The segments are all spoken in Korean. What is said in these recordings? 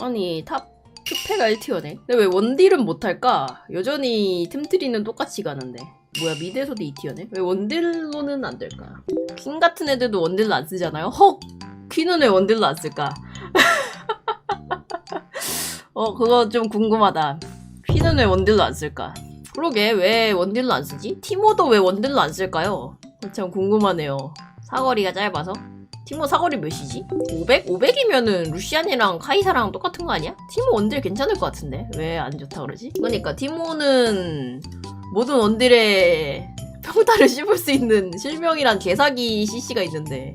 아니 탑 투패가 1티어네 근데 왜 원딜은 못할까? 여전히 틈트리는 똑같이 가는데 뭐야 미드에서도 2티어네? 왜 원딜로는 안 될까? 퀸 같은 애들도 원딜로 안 쓰잖아요? 헉! 퀸은 왜 원딜로 안 쓸까? 어 그거 좀 궁금하다 퀸은 왜 원딜로 안 쓸까? 그러게 왜 원딜로 안 쓰지? 티모도 왜 원딜로 안 쓸까요? 참 궁금하네요 사거리가 짧아서 티모 사거리 몇이지? 500? 500이면은 루시안이랑 카이사랑 똑같은 거 아니야? 티모 원딜 괜찮을 것 같은데 왜 안 좋다 그러지? 그러니까 티모는 모든 원딜의 평타를 씹을 수 있는 실명이란 개사기 CC가 있는데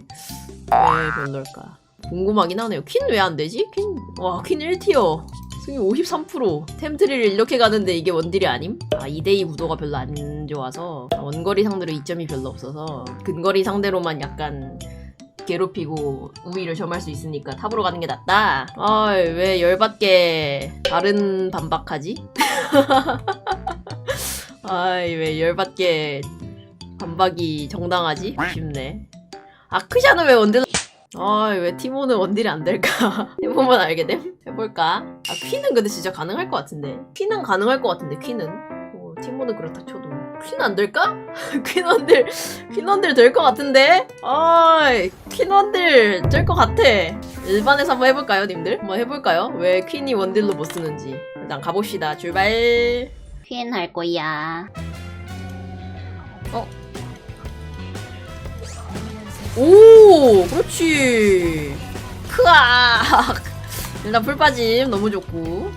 왜 별로일까? 궁금하긴 하네요. 퀸 왜 안 되지? 퀸, 와, 퀸 1티어. 승률 53%. 템트리를 이렇게 가는데 이게 원딜이 아님? 아, 2대2 구도가 별로 안 좋아서. 원거리 상대로 이점이 별로 없어서. 근거리 상대로만 약간 괴롭히고 우위를 점할 수 있으니까 탑으로 가는 게 낫다. 아, 왜 열받게 다른 반박하지? 아이, 왜 열받게 반박이 정당하지? 쉽네. 아크샤는 왜 원딜 아, 왜 티모는 원딜이 안 될까? 해보면 알게 됨? 해볼까? 아, 퀸은 근데 진짜 가능할 것 같은데. 퀸은 가능할 것 같은데, 퀸은. 어, 티모는 그렇다 쳐도. 퀸 안 될까? 퀸 원딜, 퀸 원딜 될것 같은데? 아이, 퀸 원딜 될것 같아. 일반에서 한번 해볼까요, 님들? 한번 해볼까요? 왜 퀸이 원딜로 못 쓰는지. 일단 가봅시다. 출발. 퀸 할 거야. 오, 그렇지. 크악. 일단 풀 빠짐 너무 좋고.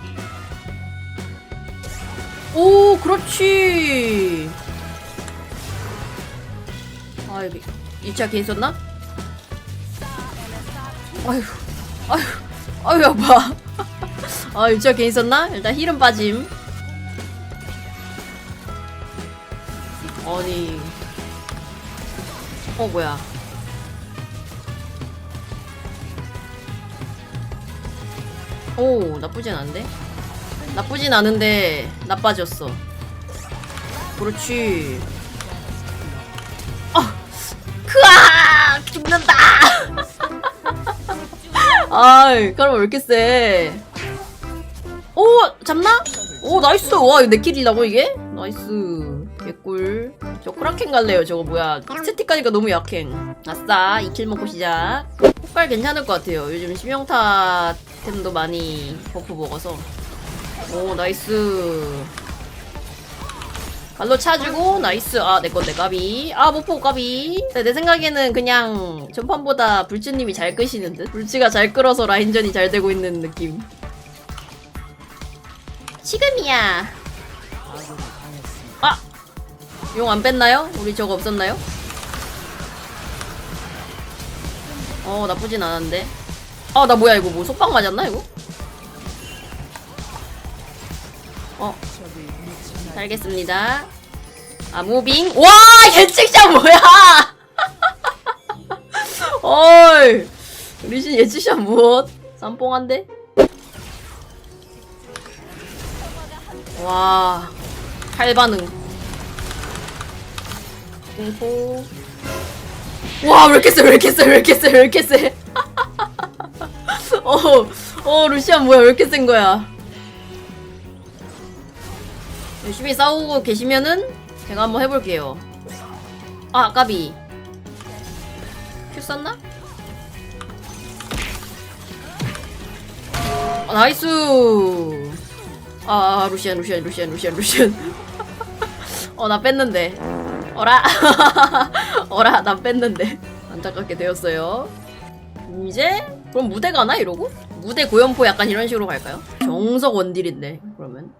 오, 그렇지. 아, 여기 2차 개 있었나? 아휴, 아휴, 아휴, 아파. 아, 2차 개 있었나? 일단 힐은 빠짐. 아니. 어, 뭐야. 오 나쁘진 않은데 나쁘진 않은데 나빠졌어. 그렇지. 아 크아! 죽는다! 아이 까르마 왜 이렇게 세 오 잡나? 오 나이스! 와 이거 내 킬이라고 이게? 나이스. 개꿀. 저 크라켄 갈래요 저거 뭐야. 스태틱 가니까 너무 약행. 아싸 2킬 먹고 시작. 폭발 괜찮을 것 같아요. 요즘 심형타 템도 많이 버프 먹어서 오 나이스 발로 차주고 나이스 아 내건내 까비 아 못포 까비 네, 내 생각에는 그냥 전판보다 불츠님이 잘 끄시는 듯 불츠가 잘 끌어서 라인전이 잘 되고 있는 느낌 지금이야 아! 용 안 뺐나요? 우리 저거 없었나요? 어 나쁘진 않았는데 아 나 뭐야 이거 뭐 속박 맞았나 이거? 알겠습니다. 아 무빙? 와 예측샷 뭐야? 어이 리신 예측샷 무엇? 쌈뽕한데? 와 칼반응. 공포. 와, 왜 이렇게 세, 왜 이렇게 세, 왜 이렇게 세, 왜 이렇게 세. 어, 어, 루시안 뭐야, 왜 이렇게 센 거야. 열심히 싸우고 계시면은 제가 한번 해볼게요. 아, 까비. 큐 썼나? 아, 나이스. 아, 아, 루시안, 루시안, 루시안, 루시안, 루시안. 어, 나 뺐는데. 어라. 어라, 난 뺐는데. 안타깝게 되었어요. 이제 그럼 무대 가나 이러고? 무대 고연포 약간 이런 식으로 갈까요? 정석 원딜인데 그러면.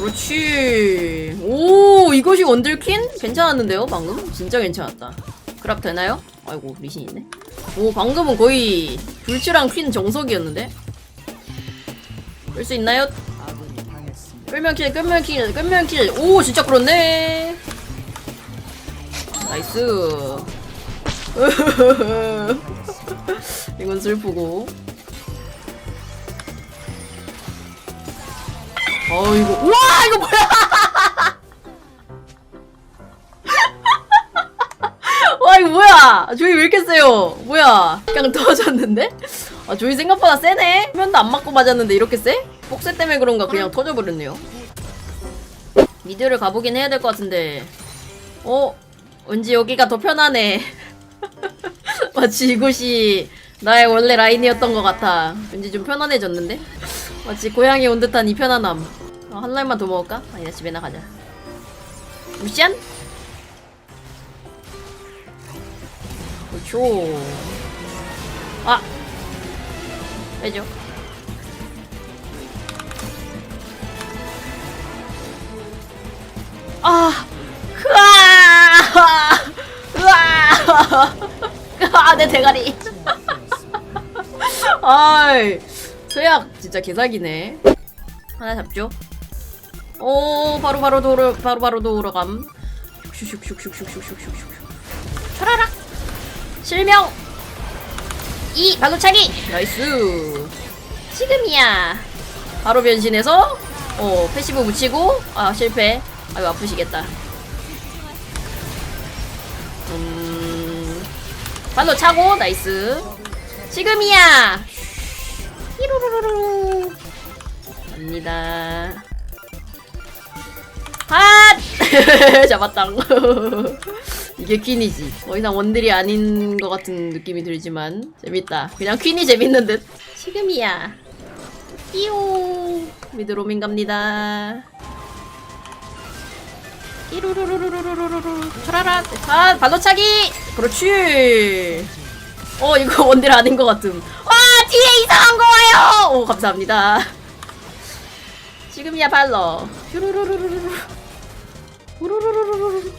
그렇지. 오, 이것이 원딜퀸? 괜찮았는데요, 방금? 진짜 괜찮았다. 그랍 되나요? 아이고, 리신 있네. 오, 방금은 거의 불치랑 퀸 정석이었는데? 끌 수 있나요? 끌면 킬, 끌면 킬, 끌면 킬. 오, 진짜 그렇네. 나이스. 이건 슬프고. 어이구 와 이거 뭐야? 와 이거 뭐야? 조이 왜 이렇게 세요? 뭐야? 그냥 터졌는데? 아 조이 생각보다 세네? 표면도 안 맞고 맞았는데 이렇게 세? 복세 때문에 그런가 그냥 터져버렸네요. 미드를 가보긴 해야 될 것 같은데. 어? 왠지 여기가 더 편하네. 마치 이곳이 나의 원래 라인이었던 것 같아. 왠지 좀 편안해졌는데? 마치 고향에 온 듯한 이 편안함. 어, 한 날만 더 먹을까? 아니다 집에 나가자 루시안? 그렇죠 아! 해줘 아! 크아! 으아! 아, 내 대가리. 아이, 서약 진짜 개사기네. 하나 잡죠. 오 바로 바로 도로 바로 바로 도로감. 슉슉슉슉슉슉슉슉슉. 초라락. 실명. 이 방구차기. 나이스. 지금이야. 바로 변신해서 어 패시브 묻히고 아 실패. 아유 아프시겠다. 음. 발로 차고 나이스. 지금이야. 히로로로로. 갑니다. 핫! 잡았당. 이게 퀸이지. 더 이상 원딜이 아닌 것 같은 느낌이 들지만 재밌다. 그냥 퀸이 재밌는 듯. 지금이야. 띠오. 미드 로밍 갑니다. 이루루루루루루루루. 차라라. 아, 발로차기! 그렇지. 어, 이거 원딜 아닌 것 같음. 와, 뒤에 이상한 거예요. 오, 감사합니다. 지금이야발로. 휴루루루루루루루루루루루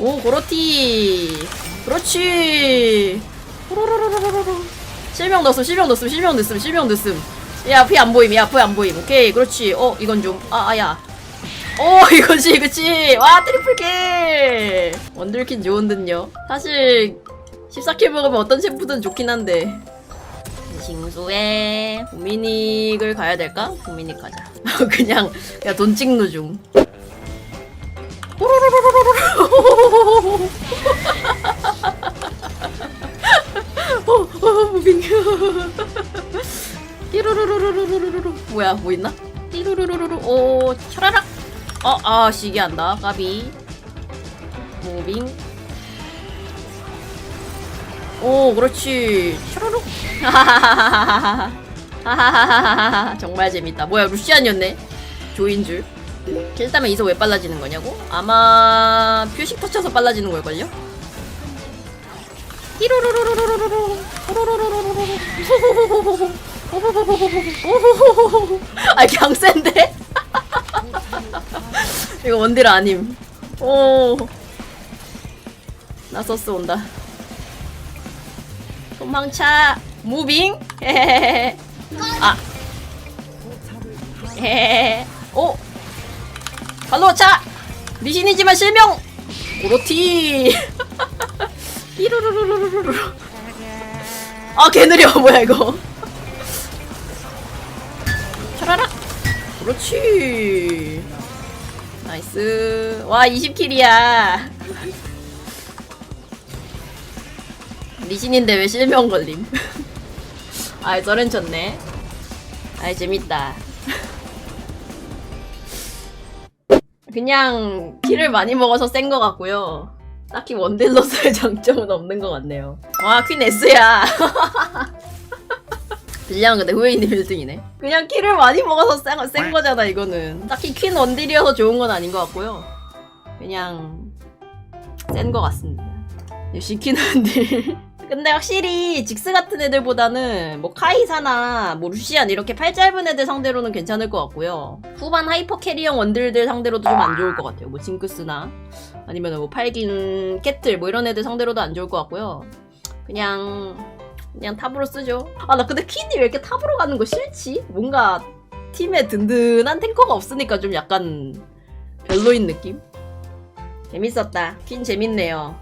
오 고로티 그렇지. 후루루루루루루. 실명 넣었음 실명 넣었음 실명 넣었음 실명 넣었음. 야피 안보임 야피 안보임. 오케이 그렇지. 어 이건 좀 아아야. 오 이거지 그치 와 트리플킬. 원들킨 좋은 듯요. 사실 14킬 먹으면 어떤 챔프든 좋긴 한데. 징수에 도미닉을 가야 될까? 도미닉 가자. 그냥 야 돈 찍는 중. 무빙. 띠루루루루루루루루. 뭐야, 뭐 있나? 띠루루루루루. 오, 차라락. 어, 아, 시기한다. 까비. 무빙. 오 그렇지. 슈루룩 하하하하하하 정말 재밌다. 뭐야 루시안이었네. 조인 줄. 킬다면 이소 왜 빨라지는 거냐고? 아마 표식 터쳐서 빨라지는 걸걸요? 아 강센데? 이거 원딜 아님. 오. 나서스 온다. 도망차. 무빙. 아. 오. 발로 차. 미신이지만 실명. 오로티. 삐루루루루루루. 아, 개 느려. 뭐야 이거. 차라라. 그렇지. 나이스. 와, 20킬이야. 리신인데 왜 실명 걸림? 아이, 썰은 쳤네. 아이, 재밌다. 그냥 킬을 많이 먹어서 센 것 같고요. 딱히 원딜로서의 장점은 없는 것 같네요. 와, 퀸 S야. 빌량은 근데 후웨이님 1등이네. 그냥 키를 많이 먹어서 센, 센 거잖아, 이거는. 딱히 퀸 원딜이어서 좋은 건 아닌 것 같고요. 그냥, 센 것 같습니다. 역시 퀸 원딜. 근데 확실히 직스 같은 애들보다는 뭐 카이사나 뭐 루시안 이렇게 팔 짧은 애들 상대로는 괜찮을 것 같고요. 후반 하이퍼 캐리형 원딜들 상대로도 좀 안 좋을 것 같아요. 뭐 징크스나 아니면 뭐 팔긴 깨틀 뭐 이런 애들 상대로도 안 좋을 것 같고요. 그냥 그냥 탑으로 쓰죠. 아, 나 근데 퀸이 왜 이렇게 탑으로 가는 거 싫지? 뭔가 팀에 든든한 탱커가 없으니까 좀 약간 별로인 느낌? 재밌었다. 퀸 재밌네요.